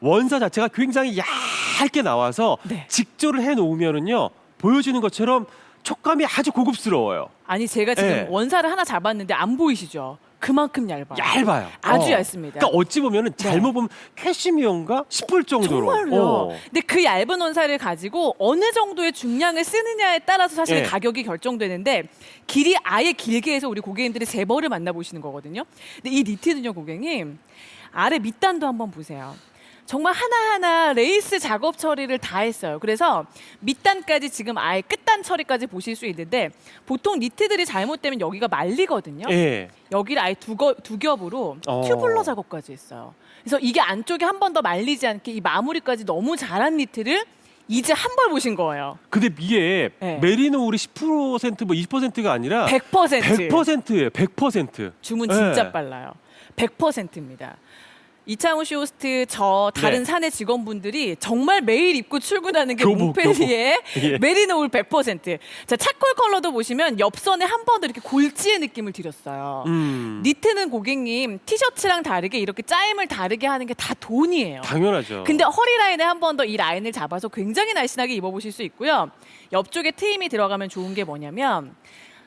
원사 자체가 굉장히 얇게 나와서 네. 직조를 해 놓으면은요 보여지는 것처럼 촉감이 아주 고급스러워요. 아니 제가 지금 네. 원사를 하나 잡았는데 안 보이시죠? 그만큼 얇아요. 얇아요. 아주 어. 얇습니다. 그러니까 어찌 보면은 네. 잘못 보면 캐시미어인가 싶을 정도로. 정말요. 어. 근데 그 얇은 원사를 가지고 어느 정도의 중량을 쓰느냐에 따라서 사실 예. 가격이 결정되는데 길이 아예 길게 해서 우리 고객님들이 세 벌을 만나보시는 거거든요. 근데 이 니트는요, 고객님 아래 밑단도 한번 보세요. 정말 하나하나 레이스 작업 처리를 다 했어요. 그래서 밑단까지 지금 아예 끝단 처리까지 보실 수 있는데 보통 니트들이 잘못되면 여기가 말리거든요. 예. 여기를 아예 두, 거, 두 겹으로 어. 튜블러 작업까지 했어요. 그래서 이게 안쪽에 한 번 더 말리지 않게 이 마무리까지 너무 잘한 니트를 이제 한 벌 보신 거예요. 근데 이게 네. 메리노 우리 10%뭐 20%가 아니라 100%. 100%예요. 100%. 주문 네. 진짜 빨라요. 100%입니다. 이창우 쇼호스트 저 다른 네. 사내 직원분들이 정말 매일 입고 출근하는 게 교복, 몽펠리에 예. 메리노 울 100%. 자 차콜 컬러도 보시면 옆선에 한 번 더 이렇게 골지의 느낌을 드렸어요. 음. 니트는 고객님 티셔츠랑 다르게 이렇게 짜임을 다르게 하는 게 다 돈이에요. 당연하죠. 근데 허리 라인에 한 번 더 이 라인을 잡아서 굉장히 날씬하게 입어보실 수 있고요. 옆쪽에 트임이 들어가면 좋은 게 뭐냐면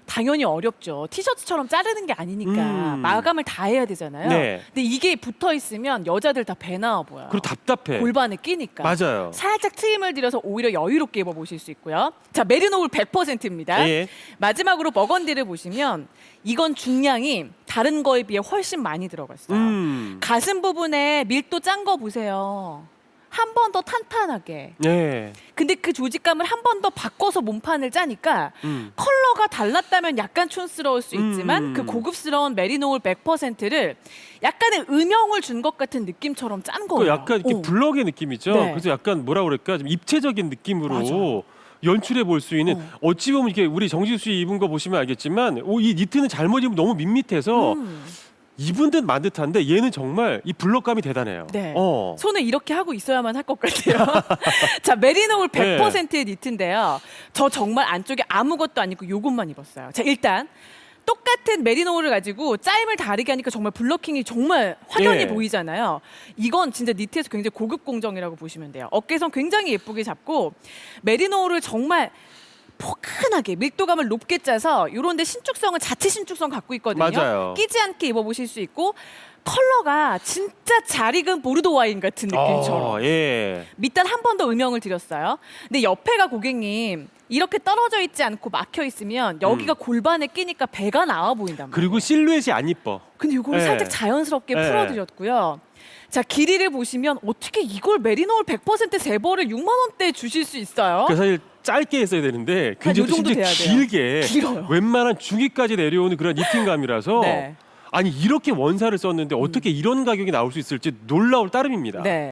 당연히 어렵죠. 티셔츠처럼 자르는 게 아니니까 음. 마감을 다 해야 되잖아요. 네. 근데 이게 붙어 있으면 여자들 다 배 나와 보여요. 그리고 답답해. 골반에 끼니까. 맞아요. 살짝 트임을 들여서 오히려 여유롭게 입어 보실 수 있고요. 자, 메리노울 100%입니다. 예. 마지막으로 버건디를 보시면 이건 중량이 다른 거에 비해 훨씬 많이 들어갔어요. 음. 가슴 부분에 밀도 짠 거 보세요. 한 번 더 탄탄하게. 예. 근데 그 조직감을 한 번 더 바꿔서 몸판을 짜니까 음. 컬러가 달랐다면 약간 촌스러울 수 있지만 음. 그 고급스러운 메리노울 100%를 약간의 음영을 준 것 같은 느낌처럼 짠 그 거예요. 약간 이렇게 어. 블럭의 느낌이죠. 네. 그래서 약간 뭐라 그럴까 좀 입체적인 느낌으로 맞아요. 연출해 볼 수 있는 어. 어. 찌 보면 이게 우리 정지수 씨 입은 거 보시면 알겠지만 오, 이 니트는 잘못 입으면 너무 밋밋해서 음. 입은 듯 만 듯한데 얘는 정말 이 블럭감이 대단해요. 네. 어. 손을 이렇게 하고 있어야만 할 것 같아요. 자, 메리노울 네. 100%의 니트인데요. 저 정말 안쪽에 아무것도 안 입고 요것만 입었어요. 자, 일단 똑같은 메리노울을 가지고 짜임을 다르게 하니까 정말 블러킹이 정말 확연히 예. 보이잖아요. 이건 진짜 니트에서 굉장히 고급 공정이라고 보시면 돼요. 어깨선 굉장히 예쁘게 잡고 메리노울을 정말 포근하게 밀도감을 높게 짜서 이런데 신축성을 자체 신축성 갖고 있거든요. 맞아요. 끼지 않게 입어보실 수 있고 컬러가 진짜 잘 익은 보르도 와인 같은 느낌처럼 어, 예. 밑단 한 번 더 음영을 드렸어요. 근데 옆에가 고객님 이렇게 떨어져 있지 않고 막혀 있으면 여기가 골반에 끼니까 배가 나와 보인단 말이에요. 음. 그리고 실루엣이 안 이뻐. 근데 이걸 예. 살짝 자연스럽게 예. 풀어드렸고요. 자 길이를 보시면 어떻게 이걸 메리노울 100%세 벌을 6만 원대에 주실 수 있어요? 그 사실 짧게 했어야 되는데 굉장히 정도 돼야 돼요. 길게 길어요. 웬만한 중위까지 내려오는 그런 니팅감이라서 네. 아니 이렇게 원사를 썼는데 어떻게 이런 가격이 나올 수 있을지 놀라울 따름입니다. 네.